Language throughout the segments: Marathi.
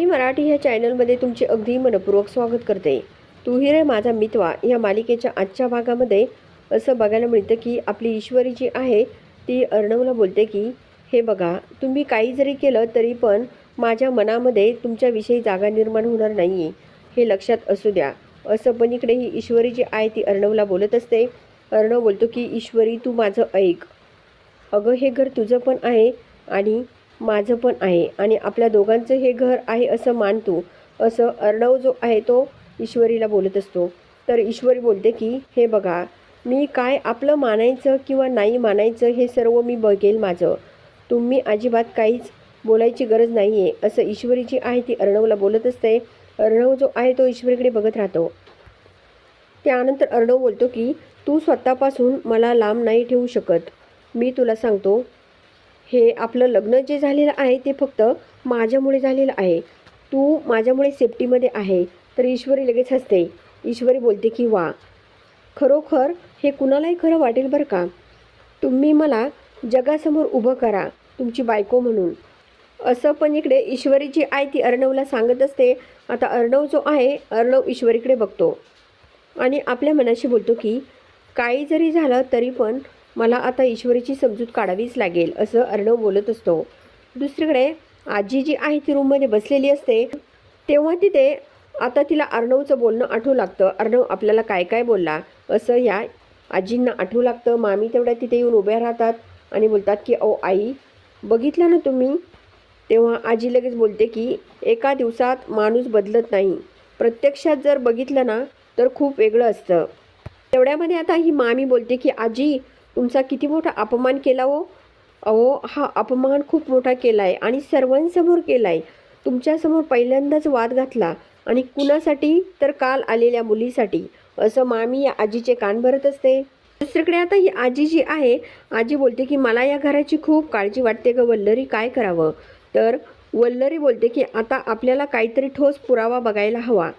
आई मराठी ह्या चॅनलमध्ये तुमचे अगदी मनपूर्वक स्वागत करते. तू ही रे माझा मितवा या मालिकेच्या आजच्या भागामध्ये असं बघायला मिळतं की आपली ईश्वरी जी आहे ती अर्णवला बोलते की हे बघा तुम्ही काही जरी केलं तरी पण माझ्या मनामध्ये तुमच्याविषयी जागा निर्माण होणार नाही आहे हे लक्षात असू द्या. असं पण इकडे ही ईश्वरी जी आहे ती अर्णवला बोलत असते. अर्णव बोलतो की ईश्वरी तू माझं ऐक. अगं हे घर तुझं पण आहे आणि माझं पण आहे आणि आपल्या दोघांचं हे घर आहे असं मान तू असं अर्णव जो आहे तो ईश्वरीला बोलत असतो. तर ईश्वरी बोलते की हे बघा मी काय आपलं मानायचं किंवा नाही मानायचं हे सर्व मी बघेल माझं. तुम्ही अजिबात काहीच बोलायची गरज नाही आहे असं ईश्वरी जी आहे ती अर्णवला बोलत असते. अर्णव जो आहे तो ईश्वरीकडे बघत राहतो. त्यानंतर अर्णव बोलतो की तू स्वतःपासून मला लांब नाही ठेवू शकत. मी तुला सांगतो हे आपलं लग्न जे झालेलं आहे ते फक्त माझ्यामुळे झालेलं आहे. तू माझ्यामुळे सेफ्टीमध्ये आहे तर ईश्वरी लगेच हसते. ईश्वरी बोलते की वा खरोखर हे कुणालाही खरं वाटेल बरं का? तुम्ही मला जगासमोर उभं करा तुमची बायको म्हणून. असं पण इकडे ईश्वरीची आई आहे ती अर्णवला सांगत असते. आता अर्णव जो आहे अर्णव ईश्वरीकडे बघतो. आणि आपल्या मनाशी बोलतो की काही जरी झालं तरी पण मला आता ईश्वरीची समजूत काढावीच लागेल असं अर्णव बोलत असतो. दुसरीकडे आजी जी आहे ती रूममध्ये बसलेली असते तेव्हा तिथे आता तिला अर्णवचं बोलणं आठवू लागतं. अर्णव आपल्याला काय काय बोलला? असं या आजींना आठवू लागतं. मामी तेवढ्या तिथे येऊन उभ्या राहतात आणि बोलतात की ओ आई बघितलं ना तुम्ही? तेव्हा आजी लगेच बोलते की एका दिवसात माणूस बदलत नाही. प्रत्यक्षात जर बघितलं ना तर खूप वेगळं असतं. तेवढ्यामध्ये आता ही मामी बोलते की आजी तुमचा किती मोठा अपमान केला हो? अहो हा अपमान खूप मोठा केला आहे आणि सर्वांसमोर केला आहे तुमच्यासमोर पहिल्यांदाच वाद घातला आणि कुणासाठी तर काल आलेल्या मुलीसाठी. असं मामी या आजीचे कान भरत असते. दुसरीकडे आता ही आजी जी आहे आजी बोलते की मला या घराची खूप काळजी वाटते ग वल्लरी काय करावं? तर वल्लरी बोलते की आता आपल्याला काहीतरी ठोस पुरावा बघायला हवा.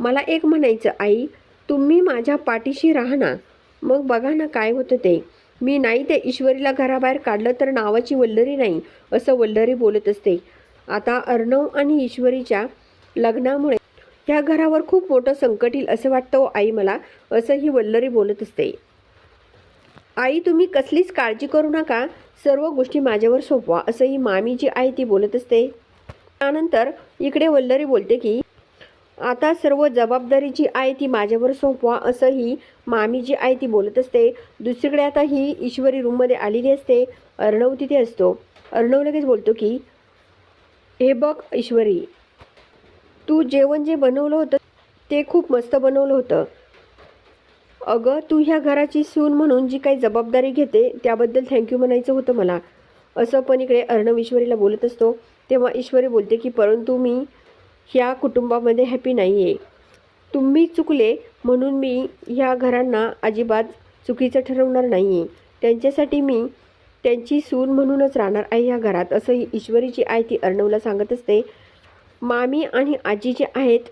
मला एक म्हणायचं आई तुम्ही माझ्या पाठीशी राहा ना. मग बघा ना काय होतं ते. मी नाही ते ईश्वरीला घराबाहेर काढलं तर नावाची वल्लरी नाही असं वल्लरी बोलत असते. आता अर्णव आणि ईश्वरीच्या लग्नामुळे त्या घरावर खूप मोठं संकट येईल असं वाटतं हो आई मला असं ही वल्लरी बोलत असते. आई तुम्ही कसलीच काळजी करू नका सर्व गोष्टी माझ्यावर सोपवा असं ही मामी जी आहे ती बोलत असते. त्यानंतर इकडे वल्लरी बोलते की आता सर्व जबाबदारी जी आहे ती माझ्यावर सोपवा असंही मामी जी आहे ती बोलत असते. दुसरीकडे आता ही ईश्वरी रूममध्ये आलेली असते. अर्णव तिथे असतो. अर्णव लगेच बोलतो की हे बघ ईश्वरी तू जेवण जे बनवलं होतं ते खूप मस्त बनवलं होतं. अगं तू ह्या घराची सून म्हणून जी काही जबाबदारी घेते त्याबद्दल थँक्यू म्हणायचं होतं मला. असं पण इकडे अर्णव ईश्वरीला बोलत असतो. तेव्हा ईश्वरी बोलते की परंतु मी ह्या कुटुंबामध्ये हॅपी नाही आहे तुम्ही चुकले म्हणून मी ह्या घरांना अजिबात चुकीचं ठरवणार नाही आहे त्यांच्यासाठी मी त्यांची सून म्हणूनच राहणार आहे ह्या घरात असं ही ईश्वरी जी ती अर्णवला सांगत असते. मामी आणि आजी जे आहेत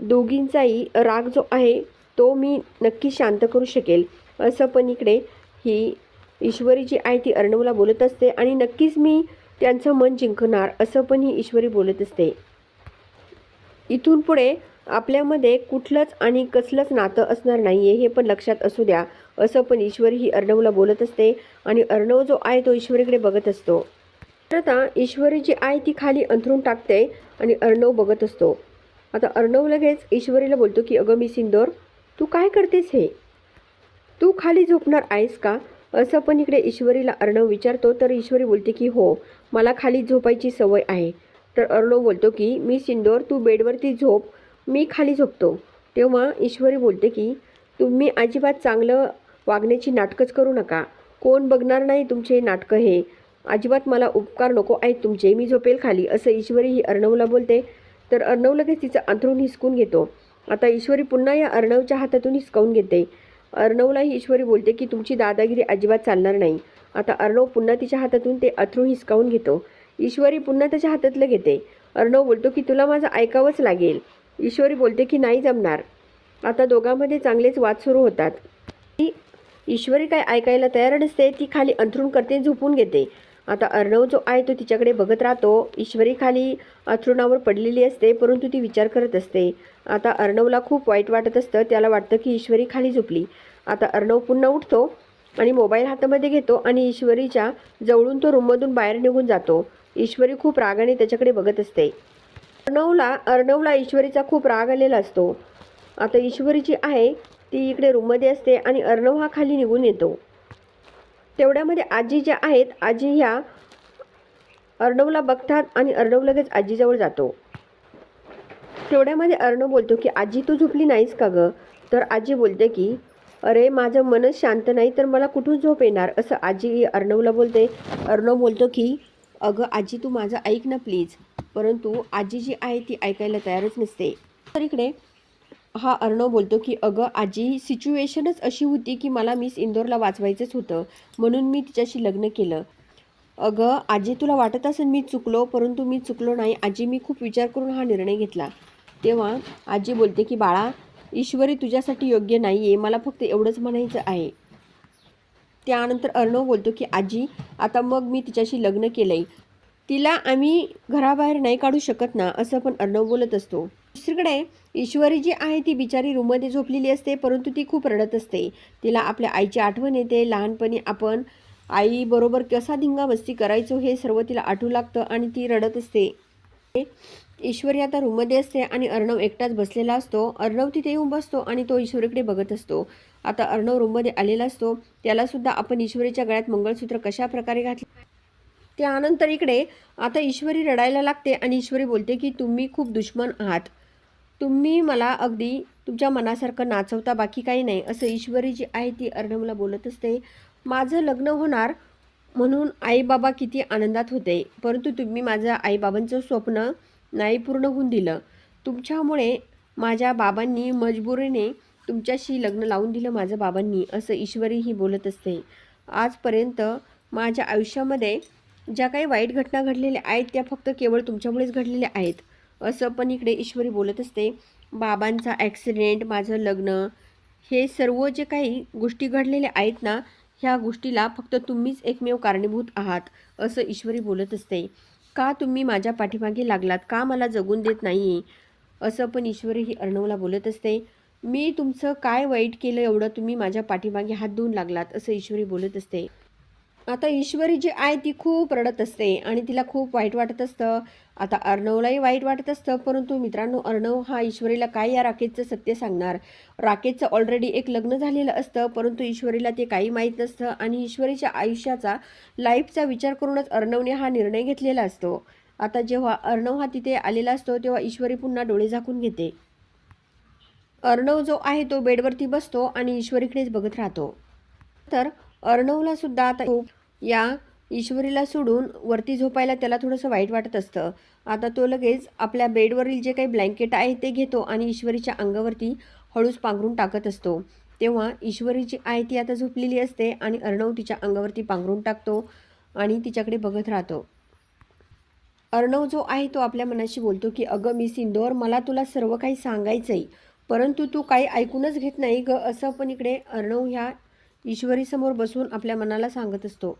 दोघींचाही राग जो आहे तो मी नक्की शांत करू शकेल. असं पण इकडे ही ईश्वरी जी आहे ती अर्णवला बोलत असते आणि नक्कीच मी त्यांचं मन जिंकणार असं पण ही ईश्वरी बोलत असते. इथून पुढे आपल्यामध्ये कुठलंच आणि कसलंच नातं असणार नाही आहे हे पण लक्षात असू द्या. असं पण ईश्वरी ही अर्णवला बोलत असते आणि अर्णव जो आहे तो ईश्वरीकडे बघत असतो. तर आता ईश्वरी जी आहे ती खाली अंथरून टाकते आणि अर्णव बघत असतो. आता अर्णव लगेच ईश्वरीला बोलतो की अगं मी सिंदोर तू काय करतेस हे? तू खाली झोपणार आहेस का? असं पण इकडे ईश्वरीला अर्णव विचारतो. तर ईश्वरी बोलते की हो मला खाली झोपायची सवय आहे. तर अर्णव बोलतो की मी सिंदोर तू बेडवरती झोप. मी खाली झोपतो. तेव्हा ईश्वरी बोलते की तुम्ही अजिबात चांगलं वागण्याची नाटकंच करू नका. कोण बघणार नाही तुमचे नाटकं हे. अजिबात मला उपकार नको. आहेत तुमचे मी झोपेल खाली. असं ईश्वरी ही अर्णवला बोलते. तर अर्णव लगेच तिचं अंथरून हिसकून घेतो. आता ईश्वरी पुन्हा या अर्णवच्या हातातून हिसकावून घेते. अर्णवलाही ईश्वरी बोलते की तुमची दादागिरी अजिबात चालणार नाही. आता अर्णव पुन्हा तिच्या हातातून ते अथरून हिसकावून घेतो. ईश्वरी पुन्हा त्याच्या हातातलं घेते. अर्णव बोलतो की तुला माझं ऐकावंच लागेल. ईश्वरी बोलते की नाही जमणार. आता दोघांमध्ये चांगलेच वाद सुरू होतात. ती ईश्वरी काय ऐकायला तयार नसते ती खाली अंथरूण करते झोपून घेते. आता अर्णव जो आहे तो तिच्याकडे बघत राहतो. ईश्वरी खाली अंथरुणावर पडलेली असते परंतु ती विचार करत असते. आता अर्णवला खूप वाईट वाटत असतं त्याला वाटतं की ईश्वरी खाली झोपली. आता अर्णव पुन्हा उठतो आणि मोबाईल हातामध्ये घेतो आणि ईश्वरीच्या जवळून तो रूममधून बाहेर निघून जातो. ईश्वरी खूप रागाने त्याच्याकडे बघत असते. अर्णवला अर्णवला ईश्वरीचा खूप राग आलेला असतो. आता ईश्वरी जी आहे ती इकडे रूममध्ये असते आणि अर्णव हा खाली निघून येतो. तेवढ्यामध्ये आजी ज्या आहेत आजी ह्या अर्णवला बघतात आणि अर्णव लगेच आजीजवळ जातो. तेवढ्यामध्ये अर्णव बोलतो की आजी तू झोपली नाहीस का गं? तर आजी बोलते की अरे माझं मनच शांत नाही तर मला कुठून झोप येणार? असं आजी अर्णवला बोलते. अर्णव बोलतो की अगं आजी तू माझं ऐक ना प्लीज. परंतु आजी जी आहे ती ऐकायला तयारच नसते. तर इकडे हा अर्णव बोलतो की अगं आजी सिच्युएशनच अशी होती की मला मिस इंदोरला वाचवायचंच होतं. म्हणून मी तिच्याशी लग्न केलं. अगं आजी तुला वाटत असेल मी चुकलो परंतु मी चुकलो नाही. आजी मी खूप विचार करून हा निर्णय घेतला. तेव्हा आजी बोलते की बाळा ईश्वरी तुझ्यासाठी योग्य नाही आहे मला फक्त एवढंच म्हणायचं आहे. त्यानंतर अर्णव बोलतो की आजी आता मग मी तिच्याशी लग्न केलं आहे तिला आम्ही घराबाहेर नाही काढू शकत ना असं पण अर्णव बोलत असतो. दुसरीकडे ईश्वरी जी आहे ती बिचारी रूममध्ये झोपलेली असते परंतु ती खूप रडत असते. तिला आपल्या आईची आठवण येते. लहानपणी आपण आईबरोबर कसा धिंगा मस्ती करायचो हे सर्व तिला आठवू लागतं आणि ती रडत असते. ईश्वरी आता रूममध्ये असते आणि अर्णव एकटाच बसलेला असतो. अर्णव तिथे येऊन बसतो आणि तो ईश्वरीकडे बघत असतो. आता अर्णव रूममध्ये आलेला असतो. त्यालासुद्धा आपण ईश्वरीच्या गळ्यात मंगळसूत्र कशा प्रकारे घातले त्यानंतर इकडे आता ईश्वरी रडायला लागते आणि ईश्वरी बोलते की तुम्ही खूप दुश्मन आहात. तुम्ही मला अगदी तुमच्या मनासारखं नाचवता बाकी काही नाही. असं ईश्वरी जी आहे ती अर्णवला बोलत असते. माझं लग्न होणार म्हणून आईबाबा किती आनंदात होते. परंतु तुम्ही माझं आईबाबांचं स्वप्न नाही पूर्ण होऊन दिलं. तुमच्यामुळे माझ्या बाबांनी मजबुरीने तुमच्याशी लग्न लावून दिलं माझ्या बाबांनी असं ईश्वरीही बोलत असते. आजपर्यंत माझ्या आयुष्यामध्ये ज्या काही वाईट घटना घडलेल्या आहेत त्या फक्त केवळ तुमच्यामुळेच घडलेल्या आहेत. असं पण इकडे ईश्वरी बोलत असते. बाबांचा ॲक्सिडेंट माझं लग्न हे सर्व जे काही गोष्टी घडलेल्या आहेत ना ह्या गोष्टीला फक्त तुम्हीच एकमेव कारणीभूत आहात असं ईश्वरी बोलत असते. का तुम्ही माझ्या पाठीमागे लागलात? का मला जगून देत नाही असं पण ईश्वरी ही अर्णवला बोलत असते. मी तुमचं काय वाईट केलं एवढं तुम्ही माझ्या पाठीमागे हात धुवून लागलात असं ईश्वरी बोलत असते. आता ईश्वरी जी आहे ती खूप रडत असते आणि तिला खूप वाईट वाटत असतं. आता अर्णवलाही वाईट वाटत असतं परंतु मित्रांनो अर्णव हा ईश्वरीला काय या राकेशचं सत्य सांगणार? राकेशचं ऑलरेडी एक लग्न झालेलं असतं परंतु ईश्वरीला ते काही माहीत नसतं आणि ईश्वरीच्या आयुष्याचा लाईफचा विचार करूनच अर्णवने हा निर्णय घेतलेला असतो. आता जेव्हा अर्णव हा तिथे आलेला असतो तेव्हा ईश्वरी पुन्हा डोळे झाकून घेते. अर्णव जो आहे तो बेडवरती बसतो आणि ईश्वरीकडेच बघत राहतो. तर अर्णवला सुद्धा आता या ईश्वरीला सोडून वरती झोपायला त्याला थोडंसं वाईट वाटत असतं. आता तो लगेच आपल्या बेडवरील जे काही ब्लँकेट आहे ते घेतो आणि ईश्वरीच्या अंगावरती हळूच पांघरून टाकत असतो. तेव्हा ईश्वरी जी आहे ती आता झोपलेली असते आणि अर्णव तिच्या अंगावरती पांघरून टाकतो आणि तिच्याकडे बघत राहतो. अर्णव जो आहे तो आपल्या मनाशी बोलतो की अगं मी सिंदोर मला तुला सर्व काही सांगायचंही परंतु तू काही ऐकूनच घेत नाही ग असं पण इकडे अर्णव ह्या ईश्वरीसमोर बसून आपल्या मनाला सांगत असतो.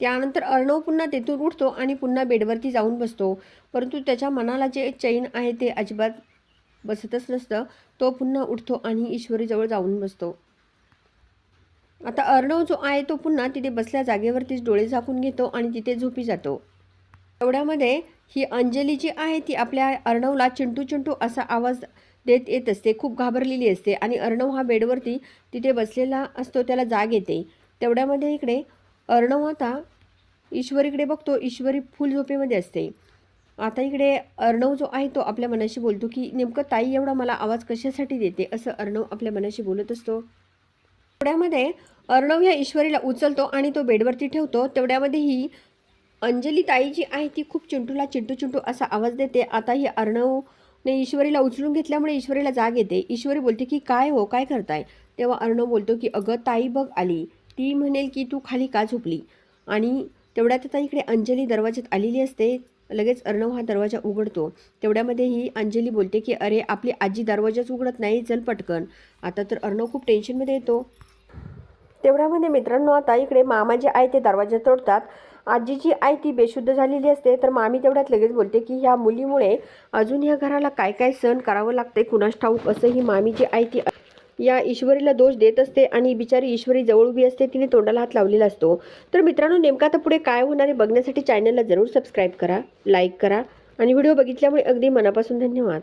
त्यानंतर अर्णव पुन्हा तेथून उठतो आणि पुन्हा बेडवरती जाऊन बसतो. परंतु त्याच्या मनाला जे चैन आहे ते अजिबात बसतच नसतं. तो पुन्हा उठतो आणि ईश्वरीजवळ जाऊन बसतो. आता अर्णव जो आहे तो पुन्हा तिथे बसल्या जागेवरतीच डोळे झाकून घेतो आणि तिथे झोपी जातो. एवढ्यामध्ये ही अंजली जी आहे ती आपल्या अर्णवला चिंटू चिंटू असा आवाज देत येत असते खूप घाबरलेली असते आणि अर्णव हा बेडवरती तिथे बसलेला असतो त्याला जाग येते. तेवढ्यामध्ये इकडे अर्णव आता ईश्वरीकडे बघतो ईश्वरी फुल झोपेमध्ये असते. आता इकडे अर्णव जो आहे तो आपल्या मनाशी बोलतो की नेमकं ताई एवढा मला आवाज कशासाठी देते? असं अर्णव आपल्या मनाशी बोलत असतो. तेवढ्यामध्ये अर्णव ह्या ईश्वरीला उचलतो आणि तो बेडवरती ठेवतो. तेवढ्यामध्ये ही अंजली ताई जी आहे ती खूप चिंटूला चिंटू चिंटू असा आवाज देते. आता ही अर्णव अर्णवने ईश्वरीला उचलून घेतल्यामुळे ईश्वरीला जाग येते. ईश्वरी बोलते की काय हो? काय करताय? तेव्हा अर्णव बोलतो की अगं ताई बघ आली. ती म्हणेल की तू खाली का झोपली? आणि तेवढ्यात आता इकडे अंजली दरवाज्यात आलेली असते. लगेच अर्णव हा दरवाजा उघडतो. तेवढ्यामध्ये ही अंजली बोलते की अरे आपली आजी दरवाजाच उघडत नाही. चल पटकन. आता तर अर्णव खूप टेन्शनमध्ये येतो. तेवढ्यामध्ये मित्रांनो आता इकडे मामा जे आहे ते दरवाजा तोडतात. आजीची आई ती बेशुद्ध झालेली असते तर मामी तेवढ्यात लगेच बोलते की ह्या मुलीमुळे अजून ह्या घराला काय काय सहन करावं लागतंय कुणास ठाऊक? असं ही मामीची आई ती या ईश्वरीला दोष देत असते आणि बिचारी ईश्वरी जवळ उभी असते तिने तोंडाला हात लावलेला असतो. तर मित्रांनो नेमका आता पुढे काय होणार आहे बघण्यासाठी चॅनलला जरूर सबस्क्राईब करा लाईक करा आणि व्हिडिओ बघितल्यामुळे अगदी मनापासून धन्यवाद.